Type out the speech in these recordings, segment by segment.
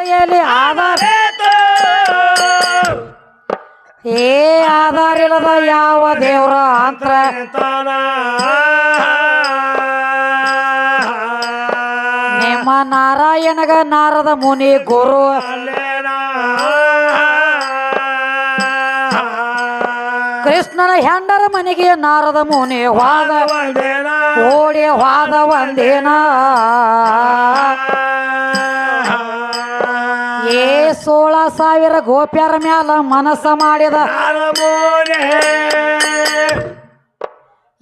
ಎಲ್ಲಿ ಆಧಾರ? ಏ ಆಧಾರ ಇಲ್ಲದ ಯಾವ ದೇವರ ಅಂತ್ರ? ನಿಮ್ಮ ನಾರಾಯಣಗ ನಾರದ ಮುನಿ ಗುರು. ಕೃಷ್ಣನ ಹೆಂಡರ ಮನೆಗೆ ನಾರದ ಮುನಿ ವಾದ ಓಡಿ ವಾದ ಒಂದಿನ. ಸೋಳ ಸಾವಿರ ಗೋಪ್ಯರ ಮ್ಯಾಲ ಮನಸ್ಸ ಮಾಡಿದ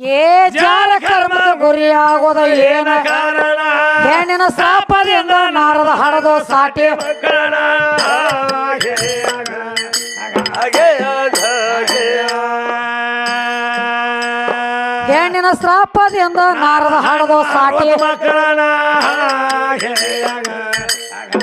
ಏ ಜಾರ ಕರ್ಮದ ಗುರಿಯಾಗೋದ ಏನ ಹೆಣ್ಣಿನ ಸಾಪದಿಂದ ನಾರದ ಹಡದು ಸಾಟಿ. ಹೆಣ್ಣಿನ ಶ್ರಾಪದಿಂದ ನಾರದ ಹಡದು ಸಾಟಿ.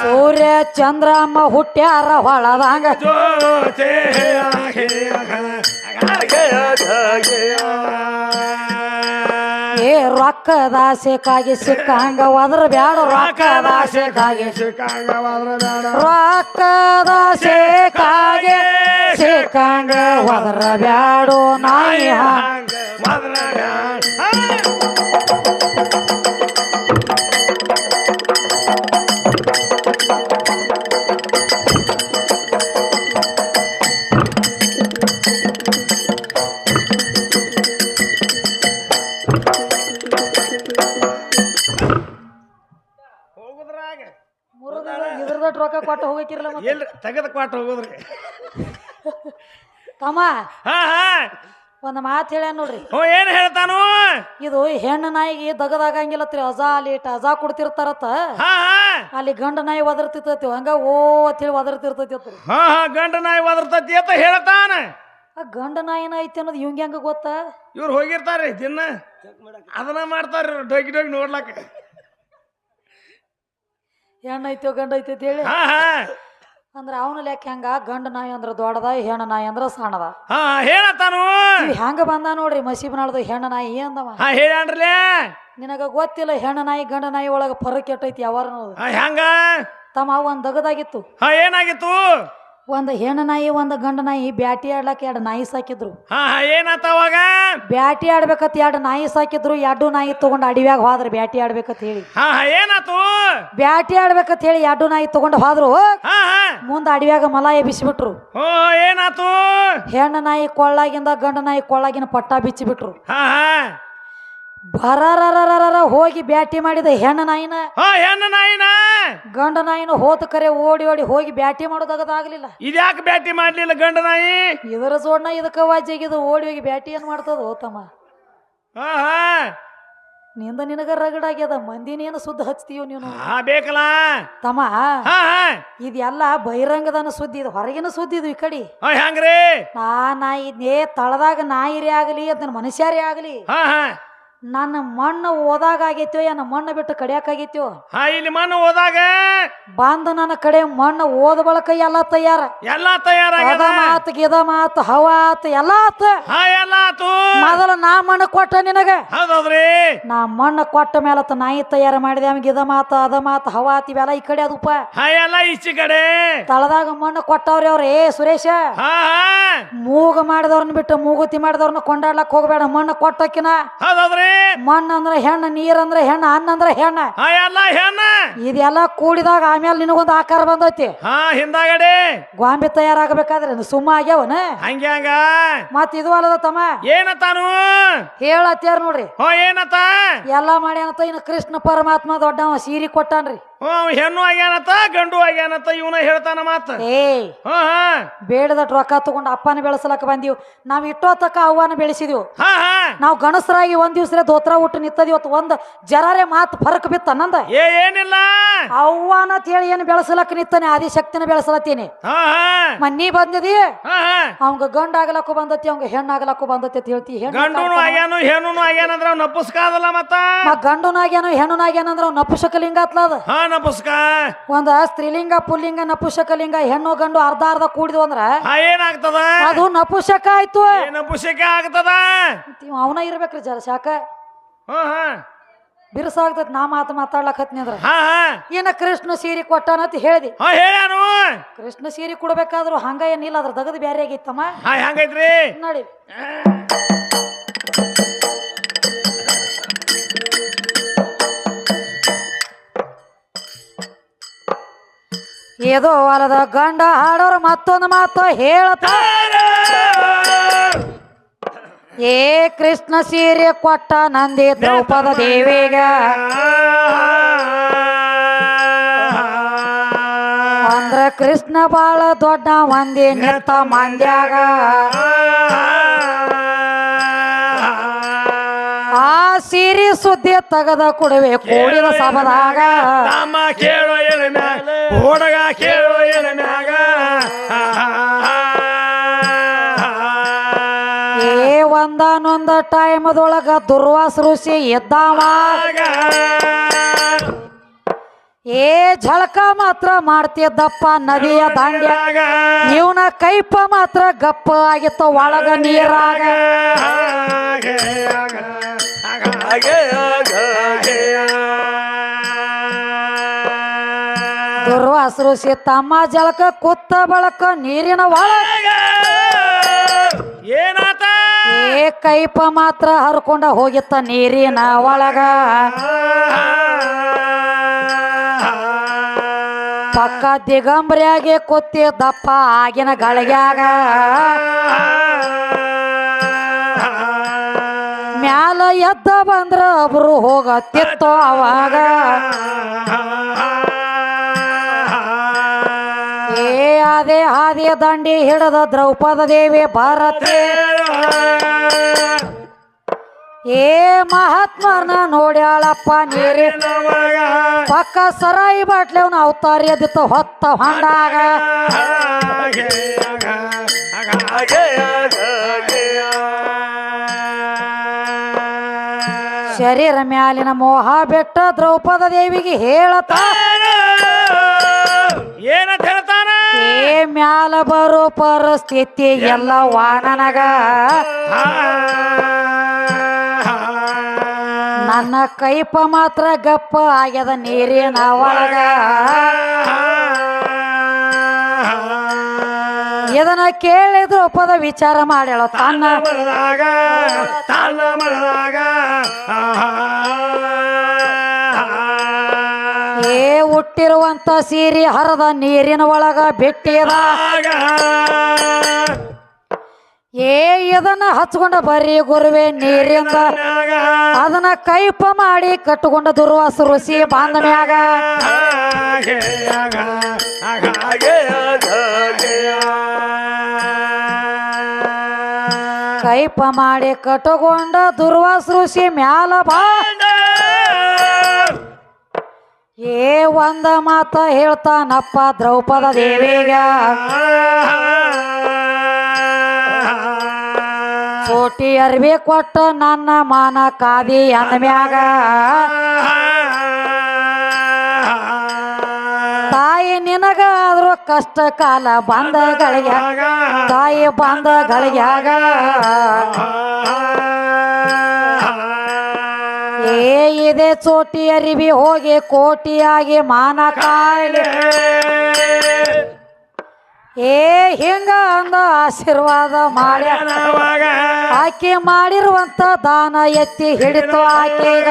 ಸೂರ್ಯ ಚಂದ್ರಮ್ಮ ಹುಟ್ಟ್ಯಾರ ಹೊಳದಂಗ ಏ ರೊಕ್ಕದ ಆಸೆಕಾಗಿ ಸಿಕ್ಕಂಗ ಒದ್ರ ಬ್ಯಾಡ ರೊಕ್ಕದ ಆಸೆಕಾಗಿ ರೊಕ್ಕದ ಆಸೆಕಾಗಿ ಸಿಕ್ಕಂಗ ಒದ್ರ ಬ್ಯಾಡೋ ನಾಯಿ ಹಂಗ. ರೊಕ್ಕ ಕೊಟ್ಟು ಹೋಗಕ್ಕಿರಲ್ಲ ಮತ್ತೆ. ಎಲ್ರಿ ತೆಗೆದ ಕ್ವಾಟ ಹೋಗುದ್ರಿ ತಮ್ಮ. ಹಾ ಹಾ. ಒಂದು ಮಾತು ಹೇಳ್ಯಾನ ನೋಡ್ರಿ. ಹ್ಞೂ ಏನ್ ಹೇಳ್ತಾನು? ಇದು ಹೆಣ್ಣು ನಾಯಿಗೆ ದಗದಾಗಂಗಿಲ್ಲತ್ರಿ ಅಜಾ ಲೇಟ್ ಅಜಾ ಕೊಡ್ತಿರ್ತಾರತ್ತ ಹಾ ಹಾ. ಅಲ್ಲಿ ಗಂಡ ನಾಯಿ ಒದರ್ತಿರ್ತೈತಿ ಹಂಗ ಓ ಅಂತೇಳಿ ಒದರ್ತಿರ್ತೈತಿ ಅತ್ರಿ. ಹಾ ಹಾ ಗಂಡ ನಾಯಿ ಒದರ್ತೈತಿ ಅಂತ ಹೇಳ್ತಾನ. ಆ ಗಂಡ ನಾಯಿನ ಐತಿ ಅನ್ನೋದು ಇವಂಗ ಹೆಂಗ ಗೊತ್ತ? ಇವ್ರು ಹೋಗಿರ್ತಾರ್ರಿ ದಿನ. ಅದನ್ನ ಮಾಡ್ತಾರ್ರಿ ಇವ್ರು ಡೊಗಿ ಡೊಗಿ ನೋಡ್ಲಾಕ. ಹೆಣ್ಣು ಐತೋ ಗಂಡ ಐತಿ ಅಂತ ಹೇಳಿ. ಹಾ ಹಾ. ಅಂದ್ರ ಅವನ ಲೆಕ್ಕ ಹೆಂಗ? ಗಂಡ ನಾಯಿ ಅಂದ್ರೆ ದೊಡ್ಡದ ಹೆಣ್ಣು ನಾಯಿ ಅಂದ್ರೆ ಸಣ್ಣದ. ಹಾ ಹೇಳತ್ತಾನು. ಇವ್ ಹೆಂಗ ಬಂದ ನೋಡ್ರಿ ಮಸೀಬನಾಳ್ದು ಹೆಣ್ಣು ನಾಯಿ ಅಂದವ. ಹಾ ಹೇಳ್ಯಾನ್ರಲೇ. ನಿನಗ ಗೊತ್ತಿಲ್ಲ ಹೆಣ್ಣು ನಾಯಿ ಗಂಡ ನಾಯಿ ಒಳಗ ಫರಕ್ ಕೆಟ್ಟೈತಿ ಯಾವಾರ ಹಾ ಹೆಂಗ? ತಮ್ಮ ಒಂದ್ ದಗದಾಗಿತ್ತು. ಹಾ ಏನಾಗಿತ್ತು? ಒಂದ್ ಹೆಣ್ಣು ನಾಯಿ ಒಂದ್ ಗಂಡ ನಾಯಿ ಬ್ಯಾಟಿ ಆಡ್ಲಕ್ಕ ಎರಡು ನಾಯಿ ಸಾಕಿದ್ರು. ಹಾ ಹಾ ಏನಾತ ಅವಾಗ? ಬ್ಯಾಟಿ ಆಡ್ಬೇಕತ್ ಎರಡು ನಾಯಿ ಸಾಕಿದ್ರು ಎರಡು ನಾಯಿ ತಗೊಂಡ್ ಅಡಿವ್ಯಾಗ ಹೋದ್ರ ಬ್ಯಾಟಿ ಆಡ್ಬೇಕತ್ ಹೇಳಿ. ಹಾ ಹಾ ಏನಾತು? ಬ್ಯಾಟಿ ಆಡ್ಬೇಕತ್ ಹೇಳಿ ಎರಡು ನಾಯಿ ತಗೊಂಡ್ ಹೋದ್ರು ಹಾ ಹಾ. ಮುಂದ ಅಡಿವ್ಯಾಗ ಮಲ ಎಬ್ಬಿಸಿಬಿಟ್ರು ಹೋ ಏನಾತು? ಹೆಣ್ಣು ನಾಯಿ ಕೊಳ್ಳಾಗಿಂದ ಗಂಡ ನಾಯಿ ಕೊಳ್ಳಾಗಿನ ಪಟ್ಟ ಬಿಚ್ಚಿಬಿಟ್ರು. ಹಾ ಹಾ. ಬರರರರರ ಹೋಗಿ ಬ್ಯಾಟಿ ಮಾಡಿದ ಹೆಣ್ಣ ನಾಯಿನ ಹಾ ಹೆಣ್ಣು ನಾಯಿನ. ಗಂಡ ನಾಯಿನ ಹೋತ ಕರೆ ಓಡಿ ಓಡಿ ಹೋಗಿ ಬ್ಯಾಟಿ ಮಾಡೋದಾಗದಾಗ್ಲಿಲ್ಲ ಇದ್ಯಾಕೆ ಬ್ಯಾಟಿ ಮಾಡ್ಲಿಲ್ಲ ಗಂಡ ನಾಯಿ? ಇದರ ಜೋಡ್ನ ಇದಕ್ಕ ವಾಜಿಗಿದು ಓಡಿ ಹೋಗಿ ಬ್ಯಾಟಿ ಏನ್ ಮಾಡ್ತದ ತಮ್ಮ? ಹಾ ಹಾ. ನಿಂದ ನಿನಗ ರಗಡಾಗ್ಯದ ಮಂದಿನೇನು ಸುದ್ದಿ ಹಚ್ತೀವ ನೀನು? ಹಾ ಬೇಕಲ್ಲ. ತಮ್ಮ ಹಾ ಹಾ. ಇದೆಲ್ಲ ಬಹಿರಂಗದನ ಸುದ್ದಿ ಇದು ಹೊರಗಿನ ಸುದ್ದಿ ಇದು ಈ ಕಡೆ. ಹಾ ಹೆಂಗ್ರಿ? ನಾ ನಾಯಿ ತಳದಾಗ ನಾಯಿರೇ ಆಗಲಿ ಅದನ್ನ ಮನುಷ್ಯರೇ ಆಗಲಿ. ಹಾ ಹಾ. ನನ್ನ ಮಣ್ಣು ಓದಾಗ ಆಗೈತೋ ಏನ ಮಣ್ಣು ಬಿಟ್ಟು ಕಡಿಯಾಕಾಗೈತೋ ಹಾ ಇಲ್ಲಿ ಮಣ್ಣು ಹೋದಾಗ? ಬಂದ ನನ್ನ ಕಡೆ ಮಣ್ಣು ಓದ ಬಳಕ ಎಲ್ಲ ತಯಾರ. ಎಲ್ಲ ತಯಾರಾಗ್ಯದ ಅದ ಮಾತು ಗಿದ ಮಾತು ಹವಾ ಆತು ಎಲ್ಲ ಆತ. ಹಾ ಎಲ್ಲ ಆತು. ಮೊದಲ ನಾ ಮಣ್ಣು ಕೊಟ್ಟ ನಿನಗ. ಹೌದೌದ್ರಿ? ನಾ ಮಣ್ಣು ಕೊಟ್ಟ ತ ನಾಯಿ ತಯಾರ ಮಾಡಿದೆ. ಆಮೇಲೆ ಗಿದ ಮಾತು ಅದ ಮಾತು ಹವ ಆತ ಇವೆಲ್ಲ ಈ ಕಡೆ ಅದಪ್ಪ ಹಾ ಎಲ್ಲ ಈಚೆ ಕಡೆ. ತಳದಾಗ ಮಣ್ಣು ಕೊಟ್ಟವ್ರಿ ಅವ್ರ ಏ ಸುರೇಶ. ಹಾ ಹಾ. ಮೂಗ ಮಾಡಿದವ್ರನ್ನ ಬಿಟ್ಟು ಮೂಗುತಿ ಮಾಡಿದವ್ರನ್ನ ಕೊಂಡಾಡ್ಲಕ್ ಹೋಗ್ಬೇಡ. ಮಣ್ಣು ಕೊಟ್ಟಕಿನ. ಹೌದೌದ್ರಿ? ಮಣ್ಣು ಅಂದ್ರೆ ಹೆಣ್ಣ ನೀರ್ ಅಂದ್ರೆ ಹೆಣ್ಣು ಅನ್ನ ಅಂದ್ರ ಹೆಣ್ಣ. ಹಾ ಎಲ್ಲ ಹೆಣ್ಣ. ಇದೆಲ್ಲ ಕೂಡಿದಾಗ ಆಮೇಲೆ ನಿನಗೊಂದು ಆಕಾರ ಬಂದೈತಿ. ಹಾ ಹಿಂದಾಗಡೆ. ಗೊಂಬೆ ತಯಾರಾಗಬೇಕಾದ್ರೆ ಸುಮ್ಮ ಆಗ್ಯಾವನ? ಹಂಗೆ ಹಂಗ. ಮತ್ ಇದು ಅಲ್ಲದ ತಮ್ಮ? ಏನತಾನು ಹೇಳತ್ಯಾರ ನೋಡ್ರಿ. ಹೋ ಏನತ್ತ? ಎಲ್ಲ ಮಾಡ್ಯಾನತ್ತ ಇನ್ನು ಕೃಷ್ಣ ಪರಮಾತ್ಮ ದೊಡ್ಡವ ಸೀರಿ ಕೊಟ್ಟಾನ್ರಿ. ಹೆಣ್ಣು ಆಗ್ಯಾನತ್ತ ಗಂಡು ಆಗ್ಯಾನತ್ತ ಇವನ ಹೇಳ್ತಾನ ಮಾತ. ಏ ಹಾ ಹಾ ಬೇಡದಟ್ ರೊಕ್ಕ ತಗೊಂಡು ಅಪ್ಪನ ಬೆಳೆಸಲಕ್ಕ ಬಂದೀವಿ. ನಾವ್ ಇಟ್ಟೋ ತಕ್ಕ ಅವ್ವನ ಬೆಳೆಸಿದೀವಿ. ಹಾ ಹಾ. ನಾವು ಗಣಸರಾಗಿ ಒಂದ್ ದಿವ್ಸ ದೋತ್ರ ಊಟ ನಿತ್ತದ ಇವತ್ತು ಒಂದ್ ಜರಾರೆ ಮಾತು ಫರಕ್ ಬಿತ್ತ ನಂದ. ಏ ಏನಿಲ್ಲ. ಅವ್ವಾನ ಹೇಳಿ ಏನು ಬೆಳೆಸಲಕ್ಕ ನಿತ್ತಾನೆ ಆದಿಶಕ್ತಿನ ಬೆಳೆಸಲತ್ತೀನಿ. ಹಾ ಹಾ. ಮನ್ನಿ ಬಂದಿದಿ? ಹಾ ಹಾ. ಅವಂಗ ಗಂಡ ಆಗ್ಲಕ್ಕೂ ಬಂದತಿ ಅವಂಗ ಹೆಣ್ಣು ಆಗ್ಲಕ್ಕೂ ಬಂದತಿ ಅಂತ ಹೇಳ್ತಿ. ಹೆಣ್ಣು ಗಂಡುನು ಆಗ್ಯಾನು ಹೆಣ್ಣುನು ಆಗ್ಯಾನಂದ್ರ ಅವ್ ಮತ್ತ. ಗಂಡು ಮತ್ತ ಹೆಣ್ಣು ಹೆಣ್ಣುನಾಗ್ಯಾನಂದ್ರ ಅವ್ ನಪುಷಕ ಲಿಂಗ ಅದು. ಹಾ ನಪುಸ್ಕ ಒಂದ ಸ್ತ್ರೀಲಿಂಗ ಪುಲ್ಲಿಂಗ ನಪುಷಕಲಿಂಗ ಹೆಣ್ಣು ಗಂಡು ಅರ್ಧ ಅರ್ಧ ಕೂಡಿದ್ವು ಅಂದ್ರ ಹಾ ಏನಾಗ್ತದ? ಅದು ನಪುಷಕ ಆಯ್ತು. ಏ ನಪುಸಕ ಆಗ್ತದ? ಅವನ ಇರ್ಬೇಕ್ರಿ ಜರ ಶಾಕ ಹಾ ಹಾ. ಬಿರುಸಾಗ್ತೈತಿ ನಾ ಮಾತು ಮಾತಾಡ್ಲಕತ್ನಿ ಅಂದ್ರ. ಹಾ ಹಾ. ಏನ ಕೃಷ್ಣ ಸೀರೆ ಕೊಟ್ಟಾನಂತ ಹೇಳ್ದಿ. ಹಾ ಹೇಳ್ಯಾನು ಕೃಷ್ಣ ಸೀರೆ ಕೊಡ್ಬೇಕಾದ್ರು ಹಂಗ ಏನಿಲ್ಲ ಅದ್ರ ದಗದ್ ಬ್ಯಾರೆ ಆಗೈತಮ್ಮ ಹಾ ಹೆಂಗೈತ್ರಿ? ನೋಡಿ. ಏದೋ ಹೊಲದ ಗಂಡ ಹಾಡೋರು ಮತ್ತೊಂದು ಮಾತು ಹೇಳತ. ಏ ಕೃಷ್ಣ ಸೀರೆ ಕೊಟ್ಟ ನಂದಿ ದ್ರೌಪದ ದೇವಿಗ. ಅಂದ್ರ ಕೃಷ್ಣ ಬಾಳ ದೊಡ್ಡ ಮಂದಿ ನಿತ್ತ ಮಂದ್ಯಾಗ. ಆ ಸೀರೆ ಸುದ್ದಿ ತಗದ ಕೊಡುವೆ ಕೂಡಿದ ಸಭದಾಗ. ಕೇಳೋ ಹುಡುಗ ಕೇಳೋ ಏನ ಮ್ಯಾಗ. ಏ ಒಂದಾನೊಂದ ಟೈಮದೊಳಗ ದುರ್ವಾಸ ಋಷಿ ಇದ್ದಾವ ಏ ಝಳಕ ಮಾತ್ರ ಮಾಡ್ತಿದ್ದಪ್ಪ ನದಿಯ ದಾಂಡ್ಯ. ಇವನ ಕೈಪ ಮಾತ್ರ ಗಪ್ಪ ಆಗಿತ್ತು ಒಳಗ ನೀರಾಗ. ದುರ್ವಾಸ ಸೀತಮ್ಮ ಜಲಕ ಜಳಕ ಕುತ್ತ ಬಳಕ ನೀರಿನ ಒಳಗ ಏನಾತ? ಏ ಕೈಪ ಮಾತ್ರ ಹರ್ಕೊಂಡ ಹೋಗಿತ್ತ ನೀರಿನ ಒಳಗ. ಪಕ್ಕ ದಿಗಂಬರಿಯಾಗಿ ದಪ್ಪ ಆಗಿನ ಗಳಿಗ್ಯಾಗ. ಮ್ಯಾಲ ಎದ್ದ ಬಂದ್ರ ಒಬ್ರು ಹೋಗತ್ತಿತ್ತು ಅವಾಗ. ಏ ಅದೇ ಹಾದಿಯ ದಂಡಿ ಹಿಡದ ದ್ರೌಪದ ದೇವಿ ಭಾರತ. ಏ ಮಹಾತ್ಮನ ನೋಡ್ಯಾಳಪ್ಪ ನೀರಿ. ಪಕ್ಕ ಸರಾಯಿ ಬಾಟ್ಲಿ ಅವನ ಅವತಾರ ಎದ್ದಿತ್ತು, ಹೊತ್ತ ಹೊಂಡಾಗ. ಶರೀರ ಮ್ಯಾಲಿನ ಮೋಹ ಬೆಟ್ಟ ದ್ರೌಪದ ದೇವಿಗೆ ಹೇಳತ ಏನಂತ ಹೇಳ್ತಾನ ಏ ಮ್ಯಾಲ ಬರೋ ಪರಿಸ್ಥಿತಿ ಎಲ್ಲ ವಾಣನಗ ನನ್ನ ಕೈಪ ಮಾತ್ರ ಗಪ್ಪ ಆಗ್ಯದ ನೀರಿನ ಒಳಗ. ಇದನ್ನ ಕೇಳಿದ್ರು ಒಪ್ಪದ ವಿಚಾರ ಮಾಡ್ಯಾಳ ತನ್ನ. ತನ್ನ ಹುಟ್ಟಿರುವಂತ ಸೀರಿ ಹರದ ನೀರಿನ ಒಳಗ ಬಿಟ್ಟಿದ ಏ ಇದನ್ನ ಹಚ್ಕೊಂಡ ಬರೀ ಗುರುವೆ ನೀರಿಂದ. ಅದನ್ನ ಕೈಪ ಮಾಡಿ ಕಟ್ಟುಕೊಂಡ ದುರ್ವಾಸ ಋಷಿ ಬಾಂಧ ಮ್ಯಾಗ ಕೈಪ ಮಾಡಿ ಕಟ್ಟುಕೊಂಡ ದುರ್ವಾಸ ಋಷಿ ಮ್ಯಾಲ ಬಾ. ಏ ಒಂದ ಮಾತ ಹೇಳ್ತಾನಪ್ಪ ದ್ರೌಪದ ದೇವಿಗ. ಕೋಟಿ ಅರ್ವಿ ಕೊಟ್ಟ ನನ್ನ ಮಾನ ಕಾದಿ ಅಂದಮ್ಯಾಗ ತಾಯಿ ನಿನಗ ಆದ್ರೂ ಕಷ್ಟ ಕಾಲ ಬಂದ ಗಳಿಗ್ಯಾಗ ತಾಯಿ ಬಂದ ಏ ಇದೆ ಚೋಟಿ ಅರಿವಿ ಹೋಗಿ ಕೋಟಿಯಾಗಿ ಮಾನ ಕಾಯಿಲೆ ಏ ಹಿಂಗ ಅಂದ ಆಶೀರ್ವಾದ ಮಾಡ್ಯ. ಆಕೆ ಮಾಡಿರುವಂತ ದಾನ ಎತ್ತಿ ಹಿಡಿತು ಆಕೆಗ.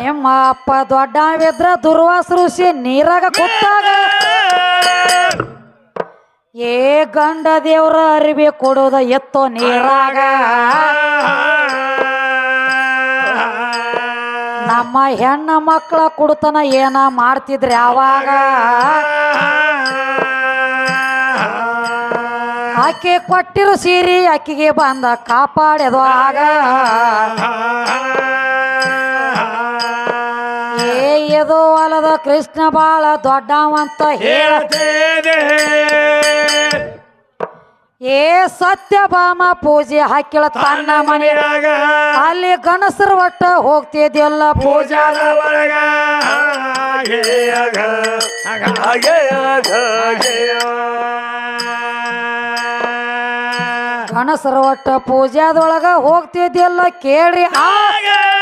ನಿಮ್ಮ ಅಪ್ಪ ದೊಡ್ಡವಿದ್ರ ದುರ್ವಾಸ ಋಷಿ ನೀರಾಗ ಕೂತಾಗ ಏ ಗಂಡ ದೇವ್ರ ಅರಿವಿ ಕೊಡೋದ ಎತ್ತೋ ನೀರಾಗ. ನಮ್ಮ ಹೆಣ್ಣ ಮಕ್ಕಳ ಕುಡ್ತನ ಏನ ಮಾಡ್ತಿದ್ರಿ ಅವಾಗ? ಆಕೆ ಕೊಟ್ಟಿರೋ ಸೀರಿ ಆಕೆಗೆ ಬಂದ ಕಾಪಾಡ್ಯದು ಆಗ? ಎದು ಅಲದ ಕೃಷ್ಣ ಬಾಳ ದೊಡ್ಡವಂತ ಅಂತ ಹೇಳ್ತೇನೆ. ಏ ಸತ್ಯಭಾಮ ಪೂಜೆ ಹಾಕಿಳ ತನ್ನ ಮನೆ. ಮನೆಯಾಗ. ಅಲ್ಲಿ ಗಣಸರ ಒಟ್ಟ ಹೋಗ್ತಿದ್ಯಲ್ಲ ಪೂಜಾ. ಪೂಜಾದ ಒಳಗ. ಹಾಗೆ ಆಗ, ಆಗ, ಹಾಗೆ ಆಗ, ಗಣಸರ ಒಟ್ಟ ಪೂಜಾದೊಳಗ ಹೋಗ್ತಿದ್ಯಲ್ಲ ಕೇಳ್ರಿ. ಆ ಆಗ.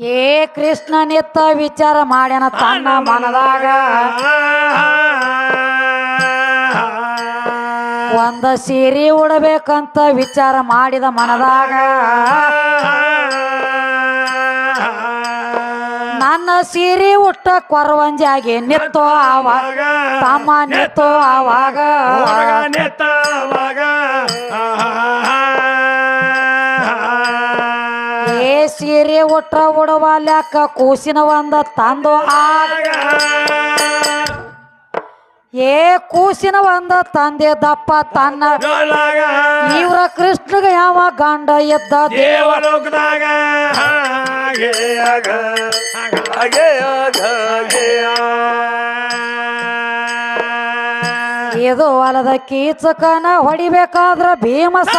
ಏ ಕೃಷ್ಣ ನಿತ್ತ ವಿಚಾರ ಮಾಡ್ಯಾನ ತನ್ನ ಮನದಾಗ ಒಂದ ಸೀರೆ ಉಡಬೇಕಂತ ವಿಚಾರ ಮಾಡಿದ ಮನದಾಗ ನನ್ನ ಸೀರೆ ಉಟ್ಟ ಕೊರವಂಜಾಗಿ ನಿತ್ತೋ ಆವಾಗ ತಮ್ಮ ನಿತ್ತೋ ಆವಾಗ ಸೀರೆ ಉಟ್ಟ ಲ್ಯಾಕ ಕೂಸಿನ ಒಂದ ತಂದು ಆಗ ಏ ಕೂಸಿನ ಒಂದ ತಂದೆ ದಪ್ಪ ತನ್ನ. ಇವ್ರ ಕೃಷ್ಣಗ ಯಾವ ಗಂಡ ಎದ್ದ ದೇವ ದೇವಲೋಕದಾಗ. ಹಾಗೆ ಆಗ, ಹಾಗೆ ಆಗ, ಹಾಗೆ ಇದು ಹೊಲದ ಕೀಚಕನ ಹೊಡಿಬೇಕಾದ್ರ ಭೀಮಸ.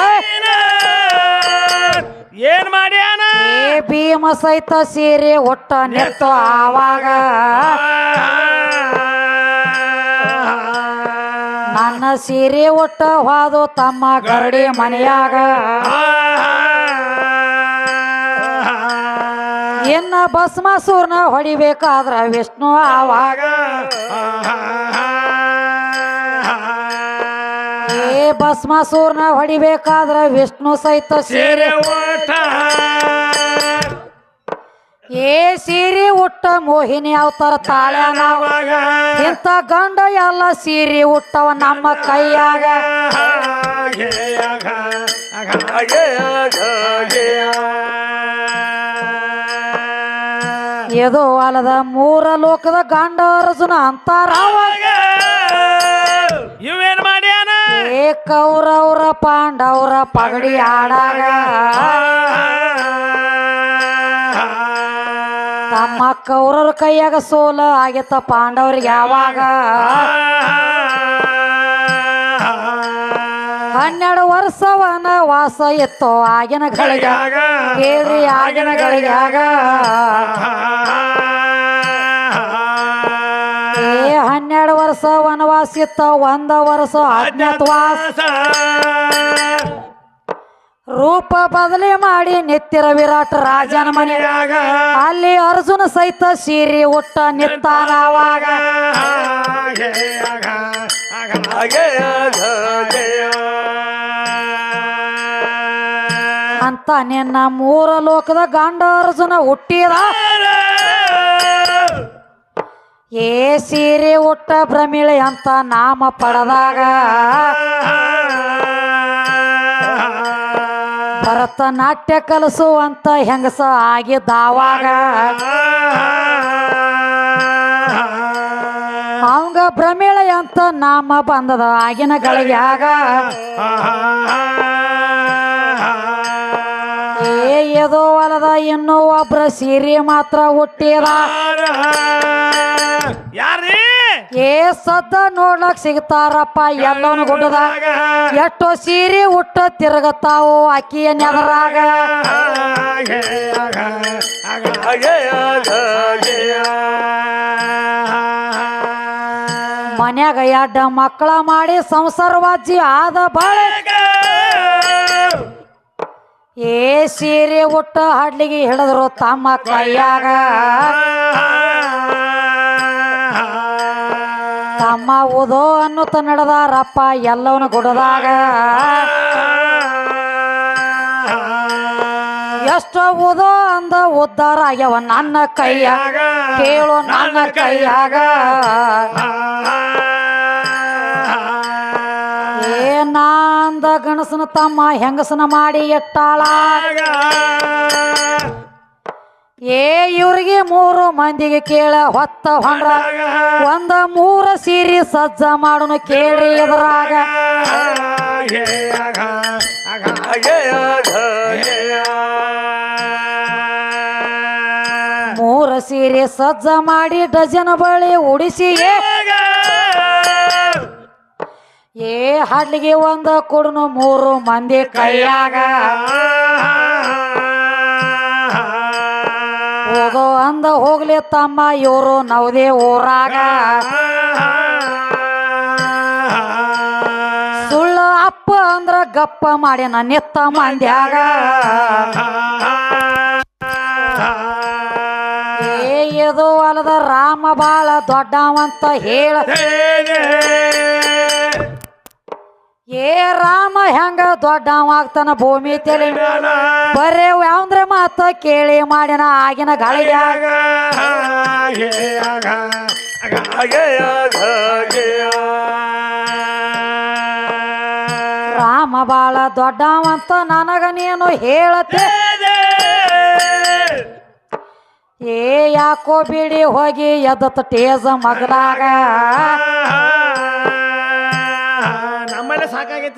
ಏನ್ ಮಾಡ್ಯಾನ? ಏ ಭೀಮ ಸಹಿತ ಸೀರೆ ಒಟ್ಟ ನೆತ್ತ ಆವಾಗ ನನ್ನ ಸೀರೆ ಒಟ್ಟ ಹೋದು ತಮ್ಮ ಗರಡಿ ಮನೆಯಾಗ. ಇನ್ನ ಭಸ್ಮಾಸೂರ್ನ ಹೊಡಿಬೇಕಾದ್ರ ವಿಷ್ಣು ಆವಾಗ. ಭಸ್ಮಾಸೂರ್ನ ಹೊಡಿಬೇಕಾದ್ರ ವಿಷ್ಣು ಸಹಿತ ಸೇರೆ ಓಟ ಏ ಸೀರೆ ಉಟ್ಟ ಮೋಹಿನಿ ಅವತಾರ ತಾಳ್ಯಾನ ಇಂತ ಇಂಥ ಗಂಡ ಎಲ್ಲ ಸೀರೆ ಉಟ್ಟವ ನಮ್ಮ ಕೈಯಾಗ. ಇದು ಅಲ್ಲದ ಮೂರ ಲೋಕದ ಗಂಡ ಅರ್ಜುನ ಅಂತಾರ. ಇವೇನ್ ಕೌರವ್ರ ಪಾಂಡವ್ರ ಪಗಡಿ ಆಡಾಗ ತಮ್ಮ ಕೌರವ್ರ ಕೈಯಾಗ ಸೋಲ ಆಗಿತ್ತ ಪಾಂಡವ್ರಿಗೆ ಯಾವಾಗ? ಹನ್ನೆರಡು ವರ್ಷವನ ವನವಾಸ ಎತ್ತೋ ಆಗಿನ ಗಳಿಗೆ. ಕೇಳ್ರಿ ಆಗಿನ ಗಳಿಗಾಗ ವರ್ಷ ವನವಾಸ ಇತ್ತ ಒಂದ ವರ್ಷ ಅಜ್ಞಾತವಾಸ ರೂಪ ಬದಲಿ ಮಾಡಿ ನಿತ್ತಿರ ವಿರಾಟ್ ರಾಜನ ಮನೆಯಾಗ ಅಲ್ಲಿ ಅರ್ಜುನ ಸಹಿತ ಸೀರಿ ಉಟ್ಟ ನಿತ್ತಾನವಾಗ ಅಂತ ನಿನ್ನ ಮೂರ ಲೋಕದ ಗಂಡ ಅರ್ಜುನ ಹುಟ್ಟಿದ. ಏ ಸೀರೆ ಉಟ್ಟ ಭ್ರಮಿಳೆ ಅಂತ ನಾಮ ಪಡೆದಾಗ ಭರತನಾಟ್ಯ ಕಲಿಸುವಂತ ಹೆಂಗಸ ಆಗಿದ್ದಾವಾಗ ಅವಂಗ ಭ್ರಮಿಳೆ ಅಂತ ನಾಮ ಬಂದದ ಆಗಿನ ಗಳಿಗ್ಯಾಗ ಎದೋ ಹೊಲದ ಇನ್ನೂ ಒಬ್ರ ಸೀರೆ ಮಾತ್ರ ಹುಟ್ಟಿದ ಯಾರೀ ಏ ಸದ್ದ ನೋಡ್ಲಕ್ ಸಿಗ್ತಾರಪ್ಪ ಎಲ್ಲವನು ಗುಡ್ಡದ ಎಷ್ಟೋ ಸೀರೆ ಉಟ್ಟ ತಿರುಗತಾವು ಅಕ್ಕಿಯ ನೆದರಾಗ ಮನ್ಯಾಗ ಎಡ್ಡ ಮಕ್ಕಳ ಮಾಡಿ ಸಂಸಾರವಾಜಿ ಆದ ಬಾಳೆ. ಏ ಸೀರೆ ಒಟ್ಟ ಹಾಡ್ಲಿಗೆ ಹಿಡಿದ್ರು ತಮ್ಮ ಕೈಯಾಗ. ತಮ್ಮ ಓದೋ ಅನ್ನುತ್ತ ನಡೆದಾರಪ್ಪ ಎಲ್ಲವನ ಗುಡದಾಗ. ಎಷ್ಟೋ ಓದೋ ಅಂದ ಉದ್ದಾರ ಆಗ್ಯಾವ ನನ್ನ ಕೈಯಾಗ. ಕೇಳು ನನ್ನ ಕೈಯಾಗ. ಏ ನಾಂದ ಗಣಸನ ತಮ್ಮ ಹೆಂಗಸನ ಮಾಡಿ ಎತ್ತಾಳ. ಏ ಇವ್ರಿಗೆ ಮೂರು ಮಂದಿಗೆ ಕೇಳ ಹೊತ್ತ ಹೊಂಡ್ರ ಒಂದ ಮೂರ ಸೀರಿ ಸಜ್ಜ ಮಾಡುನು ಕೇಳಿ ಎದುರಾಗ. ಮೂರ ಸೀರೆ ಸಜ್ಜ ಮಾಡಿ ಡಜನ್ ಬಳಿ ಉಡಿಸಿ. ಏ, ಹಾಡ್ಲಿಗೆ ಒಂದ ಕೊಡುನು ಮೂರು ಮಂದಿ ಕೈಯಾಗ. ಹೋಗೋ ಅಂದ ಹೋಗ್ಲಿ ತಮ್ಮ, ಇವರು ನವದೆ ಊರಾಗ. ಸುಳ್ಳು ಅಪ್ಪ ಅಂದ್ರ ಗಪ್ಪ ಮಾಡಿ ನಿತ್ತ ಮಂದ್ಯಾಗ. ಏ ಇದು ಅಲ್ಲದ ರಾಮ ಬಾಳ ದೊಡ್ಡವಂತ ಹೇಳ. ಏ ರಾಮ, ಹೆಂಗ ದೊಡ್ಡವಾಗ್ತಾನ ಭೂಮಿ ತೆಲಿ? ಬರೇ ಯಾವಂದ್ರೆ ಮಾತ ಕೇಳಿ ಮಾಡಿನ ಆಗಿನ ಗಾಳಿ ರಾಮ ಬಾಳ ದೊಡ್ಡವಂತ, ನನಗ ನೀನು ಹೇಳತ್ತೆ ಏ ಯಾಕೋ ಬಿಡಿ ಹೋಗಿ ಎದ್ದತ್ತ ಟೇಜ ಮಗಲಾಗ?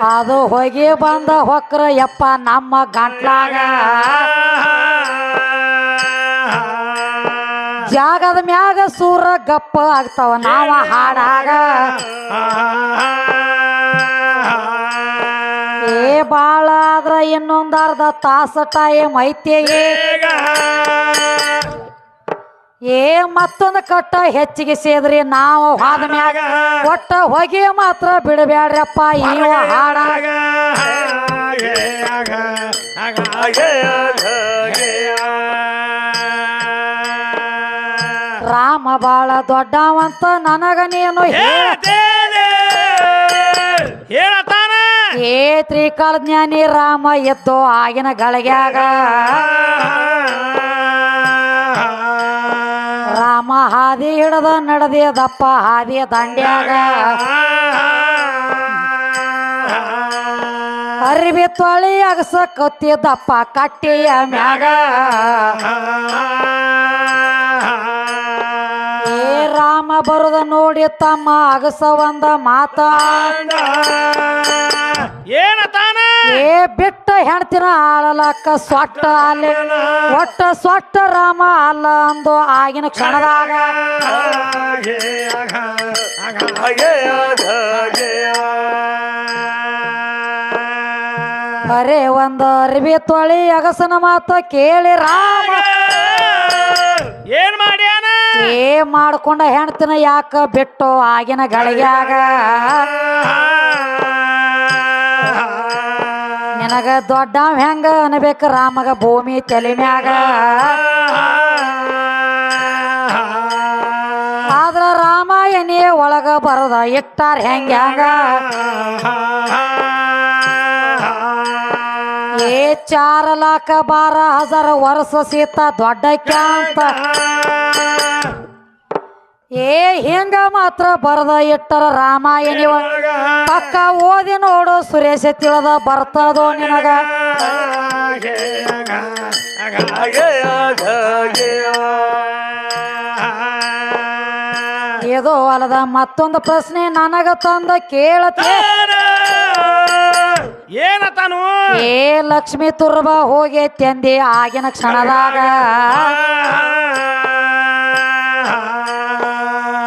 ಅದು ಹೋಗಿ ಬಂದ ಹೊಕ್ರ ಯಪ್ಪ ನಮ್ಮ ಗಂಟ್ಲಾಗ. ಜಾಗದ ಮ್ಯಾಗ ಸೂರ ಗಪ್ಪ ಆಗ್ತಾವ ನಾವ ಹಾಡಾಗ. ಏ ಬಾಳ ಆದ್ರ ಇನ್ನೊಂದ್ ಅರ್ಧ ತಾಸ ಟೈಮ್ ಐತಿ ಏ ಮತ್ತೊಂದು ಕಟ್ಟ ಹೆಚ್ಚಿಗೆ ಸೇದ್ರಿ? ನಾವು ಹಾದ ಮ್ಯಾಗ ಒಟ್ಟ ಹೊಗೆ ಮಾತ್ರ ಬಿಡಬ್ಯಾಡ್ರಪ್ಪ. ಇವ ಹಾಡ. ರಾಮ ಬಾಳ ದೊಡ್ಡವಂತ ನನಗ ನೀನು ಏ ತ್ರಿಕಾಲ ಜ್ಞಾನಿ ರಾಮ ಎದ್ದು ಆಗಿನ ಗಳಿಗ್ಯಾಗ. ರಾಮ ಹಾದಿ ಹಿಡದ ನಡೆದೇದಪ್ಪ ಹಾದಿಯ ದಂಡ್ಯಾಗ. ಅರಿವಿ ತೊಳಿ ಅಗಸ ಕತ್ತಿದ್ದಪ್ಪ ಕಟ್ಟಿಯ ಮ್ಯಾಗ. ಏ ರಾಮ ಬರುದ ನೋಡಿ ತಮ್ಮ ಅಗಸ ಒಂದ ಏನ ಏನತಾನ ಏ ಬಿಟ್ಟ ಹೆಣ್ತಿನ ಆಳಲಕ್ಕ ಸೊಟ್ಟ ಅಲ್ಲಿ. ಒಟ್ಟ ಸೊಟ್ಟ ರಾಮ ಅಲ್ಲ ಅಂದು ಆಗಿನ ಕ್ಷಣದಾಗ. ಬರೇ ಒಂದು ಅರಿವಿ ತೊಳಿ ಅಗಸನ ಮಾತು ಕೇಳಿ ರಾಮ. ಏನ್ ಮಾಡ್ಯಾನ? ಏ ಮಾಡ್ಕೊಂಡ ಹೆಣ್ತಿನ ಯಾಕ ಬಿಟ್ಟು ಆಗಿನ ಗಳಿಗ್ಯಾಗ? ನಿನಗ ದೊಡ್ಡವ ಹೆಂಗ ಅನ್ಬೇಕು? ರಾಮಗ ಭೂಮಿ ತಲೆ ಮ್ಯಾಗ. ಆದ್ರ ರಾಮಾಯಣಿ ಒಳಗ ಬರದ ಇಟ್ಟಾರ ಹೆಂಗ? ಏ ಚಾರ ಲಾಖ ಬಾರ ಹಜಾರ ವರ್ಷ ಸೀತ ದೊಡ್ಡ ಕ್ಯಾಂತ ಏ ಹಿಂಗ ಮಾತ್ರ ಬರದ ಇಟ್ಟರ ರಾಮಾಯಣಿವ ಪಕ್ಕ ಓದಿ ನೋಡು ಸುರೇಶ ತಿಳದ ಬರ್ತದೋ ನಿನಗ. ಇದು ಅಲ್ಲದ ಮತ್ತೊಂದು ಪ್ರಶ್ನೆ ನನಗ ತಂದ ಕೇಳತ್ತೆ ಏನತಾನು ಏ ಲಕ್ಷ್ಮಿ ತುರ್ಬ ಹೋಗಿ ತಂದಿ ಆಗಿನ ಕ್ಷಣದಾಗ.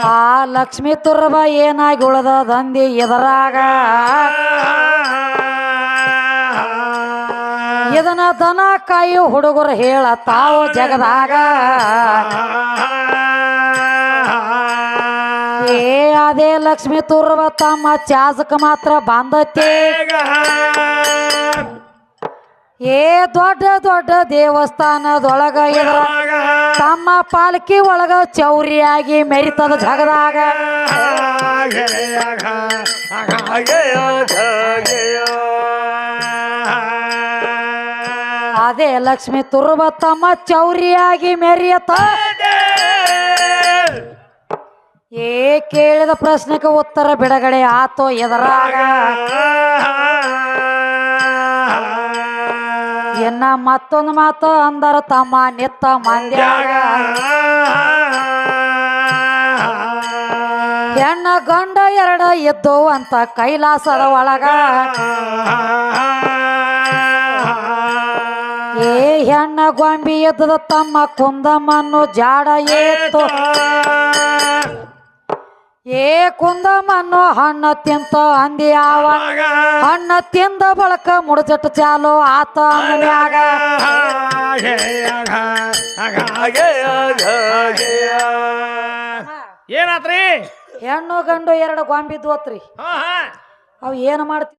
ಆ ಲಕ್ಷ್ಮಿ ತುರ್ಬ ಏನಾಗಿ ಉಳದ ದಂದಿ ಎದರಾಗ? ಇದನ್ನ ದನ ಕಾಯಿ ಹುಡುಗರು ಹೇಳ ತಾವು ಜಗದಾಗ. ಏ ಅದೇ ಲಕ್ಷ್ಮಿ ತುರ್ವ ತಮ್ಮ ಚಾಸಕ ಮಾತ್ರ ಬಂದತಿ. ಏ ದೊಡ್ಡ ದೊಡ್ಡ ದೇವಸ್ಥಾನದೊಳಗ ಇದ್ರ ತಮ್ಮ ಪಾಲ್ಕಿ ಒಳಗ ಚೌರಿಯಾಗಿ ಮೆರಿತದ ಜಗದಾಗ. ಅದೇ ಲಕ್ಷ್ಮಿ ತುರ್ಬ ತಮ್ಮ ಚೌರಿಯಾಗಿ ಮೆರಿಯತ ಏ ಕೇಳಿದ ಪ್ರಶ್ನೆಗೆ ಉತ್ತರ ಬಿಡಗಡೆ ಆತೋ ಎದರಾಗ. ಎನ್ನ ಮತ್ತೊಂದು ಮಾತು ಅಂದರ ತಮ್ಮ ನಿತ್ತ ಮಂದ್ಯಾಗ. ಹೆಣ್ಣ ಗಂಡ ಎರಡ ಎದ್ದು ಅಂತ ಕೈಲಾಸದ ಒಳಗ. ಏ ಹೆಣ್ಣ ಗೊಂಬಿ ಎದ್ದದ ತಮ್ಮ ಕುಂದಮ್ಮನ್ನು ಜಾಡ ಏತು ಏ ಕುಂದ ಮನ್ನು ಹಣ್ಣು ತಿಂತ ಅಂದಿ ಯಾವ? ಹಣ್ಣ ತಿಂದ ಬಳಕ ಮುಡಜಟ್ಟು ಚಾಲು ಆತ ಅಂಗನ್ಯಾಗ ಏನಾತ್ರಿ? ಹೆಣ್ಣು ಗಂಡು ಎರಡು ಗೊಂಬಿದ್ವತ್ರಿ ಅವ್ ಹಾ ಹಾ. ಅವು ಏನು ಮಾಡ್ತಿ